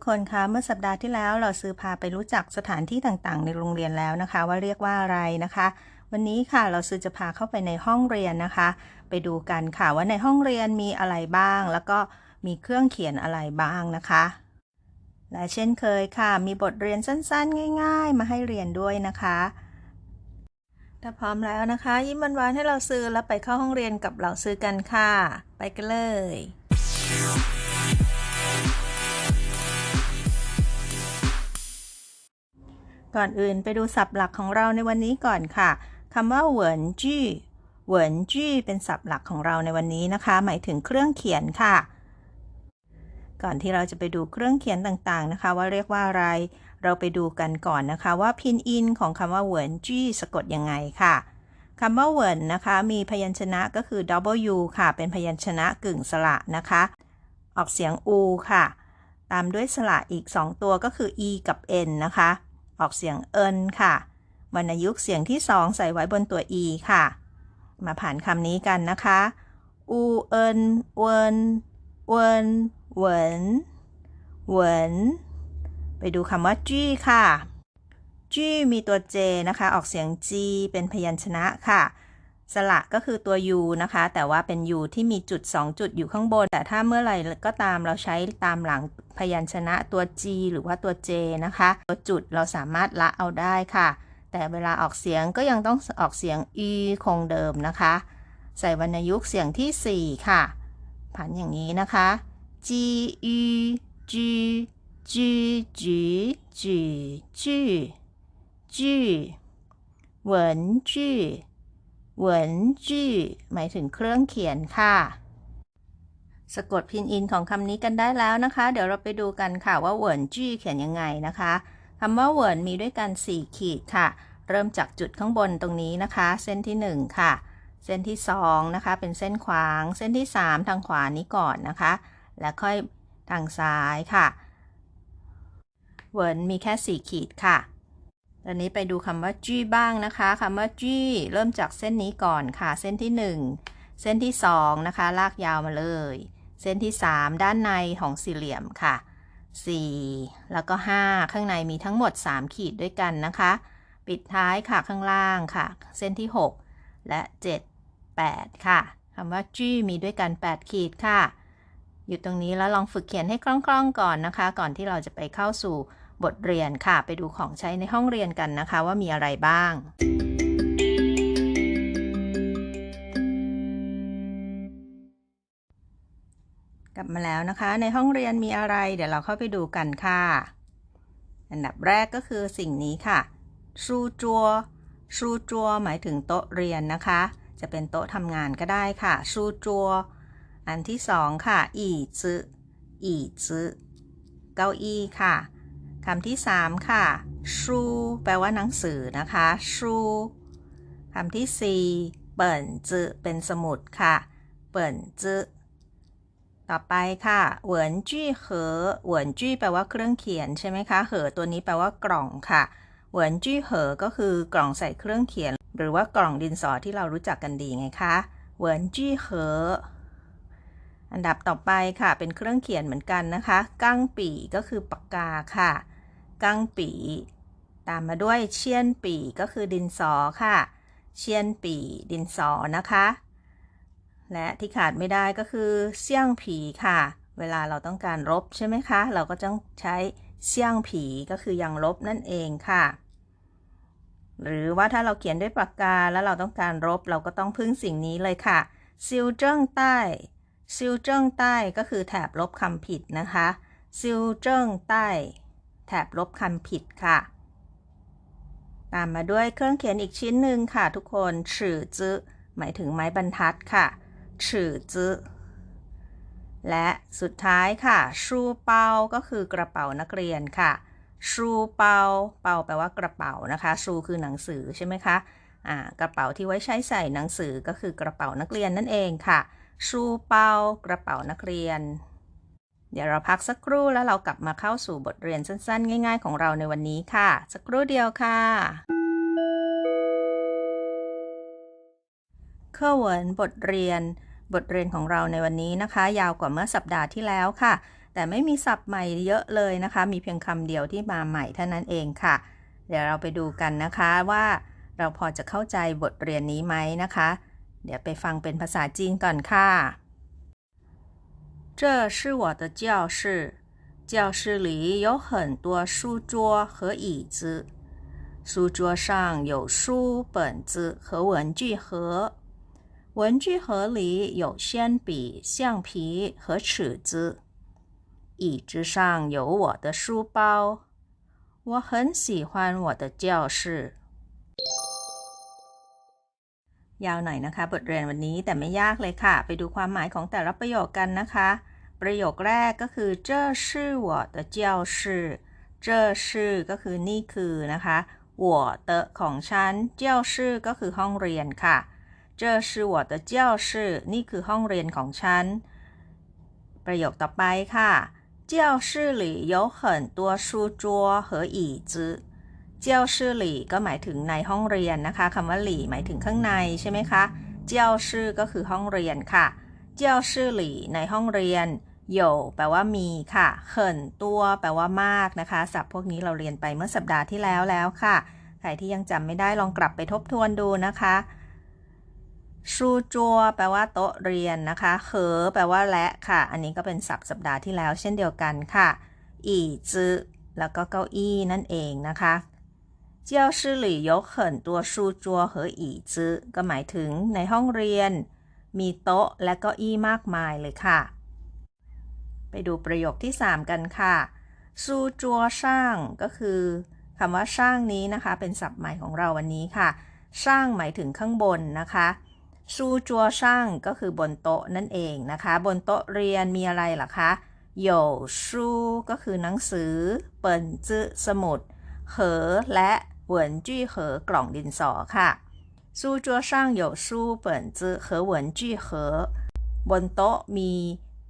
กคนคะเมื่อสัปดาห์ที่แล้วเราซื้อพาไปรู้จักสถานที่ต่างๆ ในโรงเรียนแล้วนะคะ ว่าเรียกว่าอะไรนะคะ วันนี้ค่ะเราซื้อจะพาเข้าไปในห้องเรียนนะคะ ไปดูกันค่ะว่าในห้องเรียนมีอะไรบ้าง แล้วก็มีเครื่องเขียนอะไรบ้างนะคะ และเช่นเคยค่ะ มีบทเรียนสั้นๆ ง่าย ๆ มาให้เรียนด้วยนะคะถ้าพร้อมแล้วนะคะ ยิ้มหวานๆให้เราซื้อแล้วไปเข้าห้องเรียนกับเราซื้อกันค่ะ ไปกันเลย ก่อนอื่นไปดูศัพท์หลักของเราในวันนี้ก่อนค่ะคำว่าเหวินจี้เหวินจี้เป็นศัพท์หลักของเราในวันนี้นะคะ หมายถึงเครื่องเขียนค่ะ ก่อนที่เราจะไปดูเครื่องเขียนต่างๆนะคะ ว่าเรียกว่าอะไร เราไปดูกันก่อนนะคะ ว่าพินอินของคำว่าเหวินจี้สะกดยังไงค่ะคำว่าเหวินนะคะ มีพยัญชนะก็คือ W ค่ะ เป็นพยัญชนะกึ่งสระนะคะ ออกเสียง U ค่ะ ตามด้วยสระอีก 2 ตัวก็คือ E กับ N นะคะ ออกเสียงเอินค่ะ วรรณยุกต์เสียงที่สองใส่ไว้บนตัว e ค่ะ มาผ่านคำนี้กันนะคะ อูเอินเวินเวินเหวินเหวินไปดูคำว่าจี้ค่ะจี้มีตัว j นะคะ ออกเสียง g เป็นพยัญชนะค่ะ สระก็คือตัว u นะคะ แต่ว่าเป็น u ที่มีจุด 2 จุดอยู่ข้างบน แต่ถ้าเมื่อไหร่ก็ตามเราใช้ตามหลังพยัญชนะตัว g หรือว่าตัว j นะคะ ตัวจุดเราสามารถละเอาได้ค่ะ แต่เวลาออกเสียงก็ยังต้องออกเสียง e คงเดิมนะคะ ใส่วรรณยุกต์เสียงที่ 4 ค่ะ ผันอย่างนี้นะคะ g u g g g g g g เหวินจี้ เหวินจี้หมายถึงเครื่องเขียนค่ะ สะกดพินอินของคำนี้กันได้แล้วนะคะ เดี๋ยวเราไปดูกันค่ะว่าเหวินจี้เขียนยังไงนะคะคำว่าเหวินมีด้วยกัน 4 ขีดค่ะ เริ่มจากจุดข้างบนตรงนี้นะคะ เส้นที่ 1 ค่ะ เส้นที่ 2 นะคะ เป็นเส้นขวาง เส้นที่ 3 ทางขวานี้ก่อนนะคะ แล้วค่อยทางซ้ายค่ะเหวินมีแค่ 4 ขีดค่ะ ตอนนี้ไปดูคำว่าจี้บ้างนะคะคำว่าจี้เริ่มจากเส้นนี้ก่อนค่ะ เส้นที่ 1 เส้นที่ 2 นะคะ ลากยาวมาเลย เส้นที่ 3 ด้านในของสี่เหลี่ยมค่ะ 4 แล้วก็ 5 ข้างในมีทั้งหมด 3 ขีดด้วยกันนะคะ ปิดท้ายค่ะข้างล่างค่ะ เส้นที่ 6 และ 7 8 ค่ะคำว่าจี้มีด้วยกัน 8 ขีดค่ะ อยู่ตรงนี้แล้วลองฝึกเขียนให้คล่องๆก่อนนะคะ ก่อนที่เราจะไปเข้าสู่ บทเรียนค่ะ ไปดูของใช้ในห้องเรียนกันนะคะ ว่ามีอะไรบ้าง กลับมาแล้วนะคะ ในห้องเรียนมีอะไร เดี๋ยวเราเข้าไปดูกันค่ะ อันดับแรกก็คือสิ่งนี้ค่ะชูจัวชูจัวหมายถึงโต๊ะเรียนนะคะ จะเป็นโต๊ะทำงานก็ได้ค่ะชูจัวอันที่สองค่ะ อีจืออีจือเก้าอี้ค่ะ คำที่ 3 ค่ะ ชูแปลว่าหนังสือนะคะ ชูคำที่ 4 เปิ่นจืเป็นสมุดค่ะ เปิ่นจืต่อไปค่ะเหวินจี้เหอเหวินจี้แปลว่าเครื่องเขียนใช่ไหมคะ เหอตัวนี้แปลว่ากล่องค่ะเหวินจี้เหอก็คือกล่องใส่เครื่องเขียน หรือว่ากล่องดินสอที่เรารู้จักกันดีไงคะเหวินจี้เหอ อันดับต่อไปค่ะเป็นเครื่องเขียนเหมือนกันนะคะ กั้งปีก็คือปากกาค่ะ กั้งปี ตามมาด้วยเชียนปีก็คือดินสอค่ะ เชียนปีดินสอนะคะ และที่ขาดไม่ได้ก็คือเสี่ยงผีค่ะ เวลาเราต้องการลบใช่ไหมคะ เราก็ต้องใช้เสี่ยงผีก็คือยังลบนั่นเองค่ะ หรือว่าถ้าเราเขียนด้วยปากกาแล้วเราต้องการลบเราก็ต้องพึ่งสิ่งนี้เลยค่ะซิลเจิ้งใต้ ซิลเจิ้งใต้ก็คือแถบลบคำผิดนะคะซิลเจิ้งใต้ แถบลบคำผิดค่ะ ตามมาด้วยเครื่องเขียนอีกชิ้นหนึ่งค่ะทุกคนฉื่อจื้อหมายถึงไม้บรรทัดค่ะฉื่อจื้อและสุดท้ายค่ะ ชูเปาก็คือกระเป๋านักเรียนค่ะ ชูเปาเปาแปลว่ากระเป๋านะคะ ชูคือหนังสือใช่ไหมคะอ่ากระเป๋าที่ไว้ใช้ใส่หนังสือก็คือกระเป๋านักเรียนนั่นเองค่ะ ชูเปากระเป๋านักเรียน เดี๋ยวเราพักสักครู่แล้วเรากลับมาเข้าสู่บทเรียนสั้น ๆ ง่าย ๆ ของเราในวันนี้ค่ะ สักครู่เดียวค่ะเคอเวินบทเรียน บทเรียนของเราในวันนี้นะคะ ยาวกว่าเมื่อสัปดาห์ที่แล้วค่ะ แต่ไม่มีศัพท์ใหม่เยอะเลยนะคะ มีเพียงคำเดียวที่มาใหม่เท่านั้นเองค่ะ เดี๋ยวเราไปดูกันนะคะว่าเราพอจะเข้าใจบทเรียนนี้ไหมนะคะ เดี๋ยวไปฟังเป็นภาษาจีนก่อนค่ะ这是我的教室教室里有很多书桌和椅子书桌上有书本子和文具盒文具盒里有铅笔橡皮和尺子椅子上有我的书包我很喜欢我的教室 ยาวหน่อยนะคะ บทเรียนวันนี้แต่ไม่ยากเลยค่ะ ไปดูความหมายของแต่ละประโยคกันนะคะ ประโยคแรกก็คือ这是我的教室这是ก็คือนี่คือนะคะ我的ของฉัน教室ก็คือห้องเรียนค่ะ这是我的教室นี่คือห้องเรียนของฉัน ประโยคต่อไปค่ะ教室里有很多书桌和椅子 เจ้าชื่อหลี่ก็หมายถึงในห้องเรียนนะคะคำว่าหลี่หมายถึงข้างในใช่ไหมคะ เจ้าชื่อก็คือห้องเรียนค่ะ เจ้าชื่อหลี่ในห้องเรียนโยแปลว่ามีค่ะเขินตัวแปลว่ามากนะคะศัพท์พวกนี้เราเรียนไปเมื่อสัปดาห์ที่แล้วแล้วค่ะ ใครที่ยังจำไม่ได้ลองกลับไปทบทวนดูนะคะชูจัวแปลว่าโต๊ะเรียนนะคะเหอแปลว่าและค่ะ อันนี้ก็เป็นศัพท์สัปดาห์ที่แล้วเช่นเดียวกันค่ะ อีจือแล้วก็เก้าอี้นั่นเองนะคะ 教室里有很多书桌和椅子ก็หมายถึงในห้องเรียน มีโต๊ะและเก้าอี้มากมายเลยค่ะ ไปดูประโยคที่ 3 กันค่ะซูจัวช่างก็คือคำว่าช่างนี้นะคะ เป็นศัพท์ใหม่ของเราวันนี้ค่ะ ช่างหมายถึงข้างบนนะคะซูจัวช่างก็คือบนโต๊ะนั่นเองนะคะ บนโต๊ะเรียนมีอะไรล่ะคะโยชูก็คือหนังสือ เปิ่นจื้อสมุดเหอและ 文具盒กล่องดินสอค่ะ书桌上有书本子和文具盒บนโต๊ะมี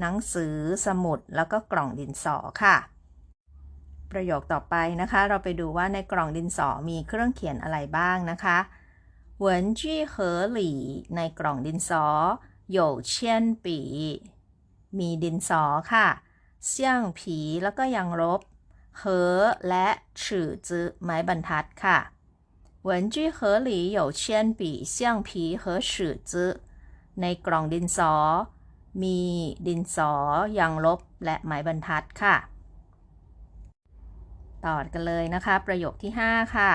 หนังสือสมุดแล้วก็กล่องดินสอค่ะ ประโยคต่อไปนะคะ เราไปดูว่าในกล่องดินสอมีเครื่องเขียนอะไรบ้างนะคะ文具盒里ในกล่องดินสอ有铅笔มีดินสอค่ะเสี่ยงผีแล้วก็ยังลบ เหอและฉื่อจื้อไม้บรรทัดค่ะ文具盒里有铅笔橡皮和尺子ในกล่องดินสอ มีดินสอยางลบและไม้บรรทัดค่ะ ต่อกันเลยนะคะ ประโยคที่ 5 ค่ะ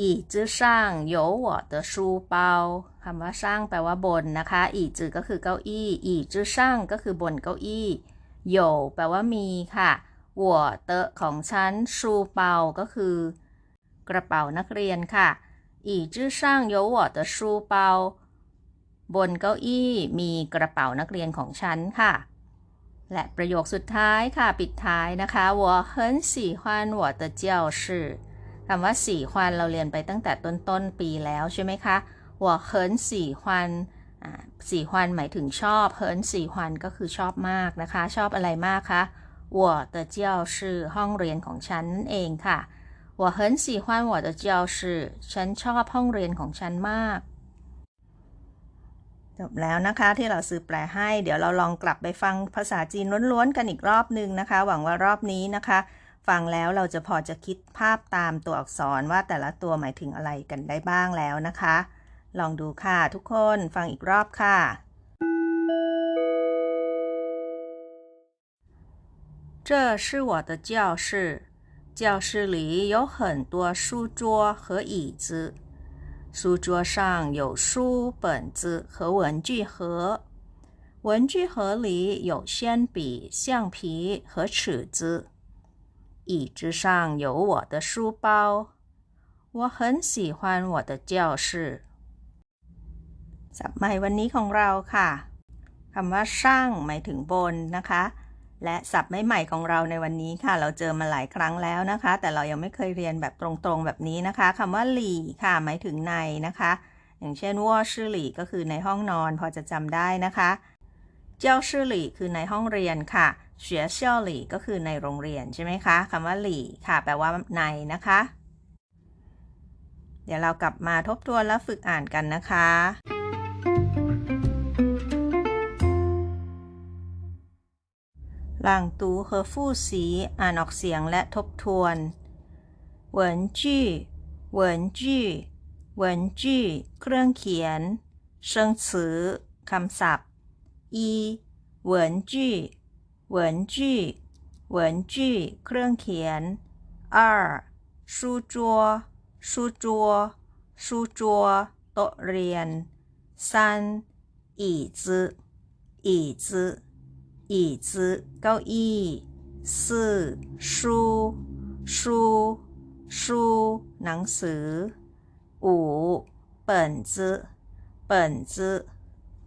椅子上有我的书包คำว่าช่างแปลว่าบนนะคะ椅子ก็คือเก้าอี้椅子上ก็คือบนเก้าอี้有แปลว่ามีค่ะ หัวเตะของฉันชูเปาก็คือ กระเป๋านักเรียนค่ะ椅子上有我的书包บนเก้าอี้มีกระเป๋านักเรียนของฉันค่ะ และประโยคสุดท้ายค่ะ ปิดท้ายนะคะ我很喜欢我的教室คำว่าสี่ควันเราเรียนไปตั้งแต่ต้นต้นปีแล้วใช่ไหมคะ我很喜欢สี่ควันหมายถึงชอบเฮินสี่ควันก็คือชอบมากนะคะ ชอบอะไรมากคะ 我的教室ห้องเรียนของฉันนั่นเองค่ะ我很喜欢我的教室ฉันชอบห้องเรียนของฉันมาก จบแล้วนะคะที่เราซื้อแปลให้ เดี๋ยวเราลองกลับไปฟังภาษาจีนล้วนๆกันอีกรอบหนึ่งนะคะ หวังว่ารอบนี้นะคะ ฟังแล้วเราจะพอจะคิดภาพตามตัวอักษรว่าแต่ละตัวหมายถึงอะไรกันได้บ้างแล้วนะคะ ลองดูค่ะทุกคนฟังอีกรอบค่ะ 这是我的教室，教室里有很多书桌和椅子，书桌上有书、本子和文具盒，文具盒里有铅笔、橡皮和尺子，椅子上有我的书包。我很喜欢我的教室。สับใหม่วันนี้ของเราค่ะคำว่าช่างหมายถึงบนนะคะ และศัพท์ใหม่ๆของเราในวันนี้ค่ะ เราเจอมาหลายครั้งแล้วนะคะ แต่เรายังไม่เคยเรียนแบบตรงๆแบบนี้นะคะคำว่าหลี่ค่ะ หมายถึงในนะคะ อย่างเช่นว่าชื่อหลี่ก็คือในห้องนอน พอจะจำได้นะคะเจ้าชื่อหลี่คือในห้องเรียนค่ะเฉียเซี่ยวหลี่ก็คือในโรงเรียนใช่ไหมคะคำว่าหลี่ค่ะ แปลว่าในนะคะ เดี๋ยวเรากลับมาทบทวนและฝึกอ่านกันนะคะ หลังตู和复习อ่านออกเสียงและทบทวน文具文具文具เครื่องเขียน生词คำศัพท์一文具文具文具เครื่องเขียน二书桌书桌书桌โต๊ะเรียน三椅子椅子 椅子เก้าอี้四书书书หนังสือ五本子本子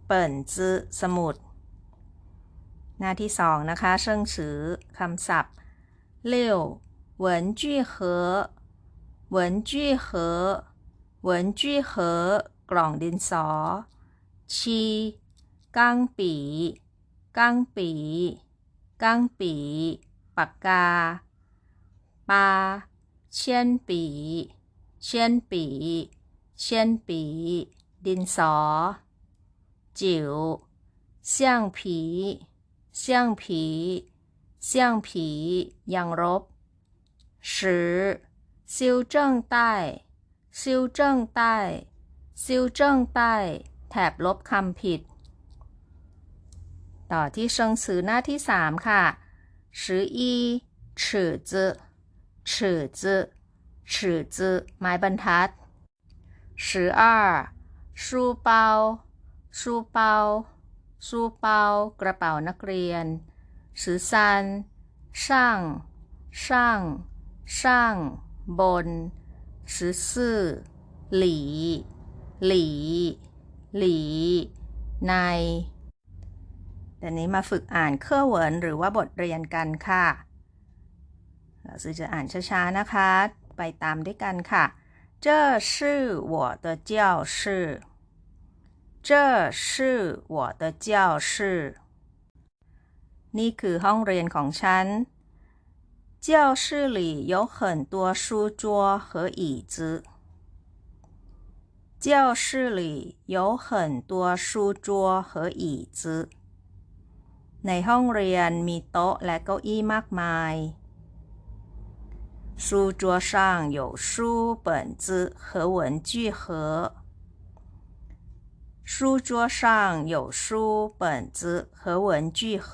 本子สมุด หน้าที่สองนะคะเชิงสือคำศัพท์六文具盒文具盒文具盒กล่องดินสอ七钢笔钢 ก้างปี ก้างปี ปากกา ปา เชียนปี เชียนปี เชียนปี ดินสอ จิ๋วเสี่ยงผี เสี่ยงผี เสี่ยงผียางรบสิซิวเจิ้งใต้ ซิวเจิ้งใต้ ซิวเจิ้งใต้ แถบลบคำผิด ต่อที่เชิงสือหน้าที่สามค่ะสิบอีฉีจื้อฉีจื้อฉีจื้อไม้บรรทัดสิบสองชูเปาชูเปาชูเปากระเป๋านักเรียนสิบสามช่างช่างช่างบนสิบสี่หลี หลี หลี ใน แต่นี้มาฝึกอ่านเครื่อเหวินหรือว่าบทเรียนกันค่ะ เราจะอ่านช้าๆนะคะ ไปตามด้วยกันค่ะ这是我的教室这是我的教室นี่คือห้องเรียนของฉัน教室里有很多书桌和椅子教室里有很多书桌和椅子 ในห้องเรียนมีโต๊ะและเก้าอี้มากมาย书桌上有书本子和文具盒书桌上有书本子和文具盒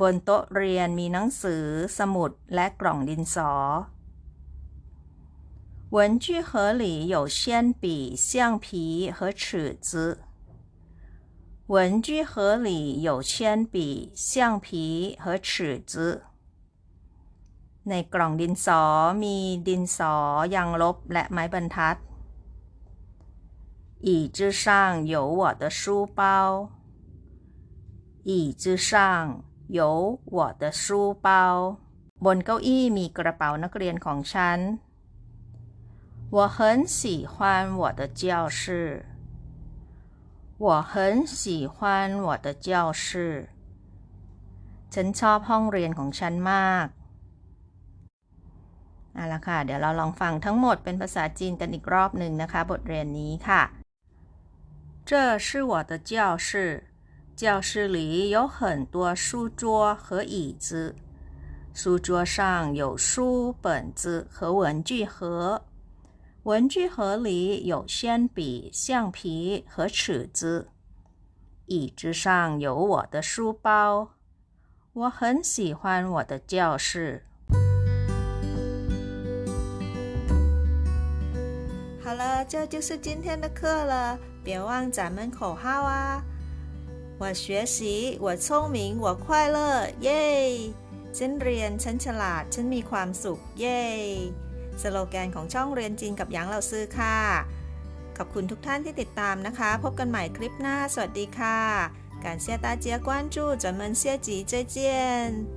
บนโต๊ะเรียนมีหนังสือ สมุด และกล่องดินสอ文具盒里有铅笔、橡皮和尺子。 文具盒里有铅笔、橡皮和尺子。ในกล่องดินสอมีดินสอยางลบและไม้บรรทัด椅子上有我的书包椅子上有我的书包บนเก้าอี้มีกระเป๋านักเรียนของฉัน我很喜欢我的教室 我很喜欢我的教室ฉันชอบห้องเรียนของฉันมากเอาละค่ะ เดี๋ยวเราลองฟังทั้งหมดเป็นภาษาจีนกันอีกรอบหนึ่งนะคะ บทเรียนนี้ค่ะ这是我的教室教室里有很多书桌和椅子 书桌上有书本子和文具盒。 文具盒里有铅笔、橡皮和尺子。椅子上有我的书包。我很喜欢我的教室。好了，这就是今天的课了。别忘咱们口号啊！我学习，我聪明，我快乐，耶！ฉันเรียน ฉันฉลาด ฉันมีความสุข เย้ สโลแกนของช่องเรียนจีนกับหยางเราซื้อค่ะ ขอบคุณทุกท่านที่ติดตามนะคะ พบกันใหม่คลิปหน้า สวัสดีค่ะ感谢大家关注，咱们下集再见。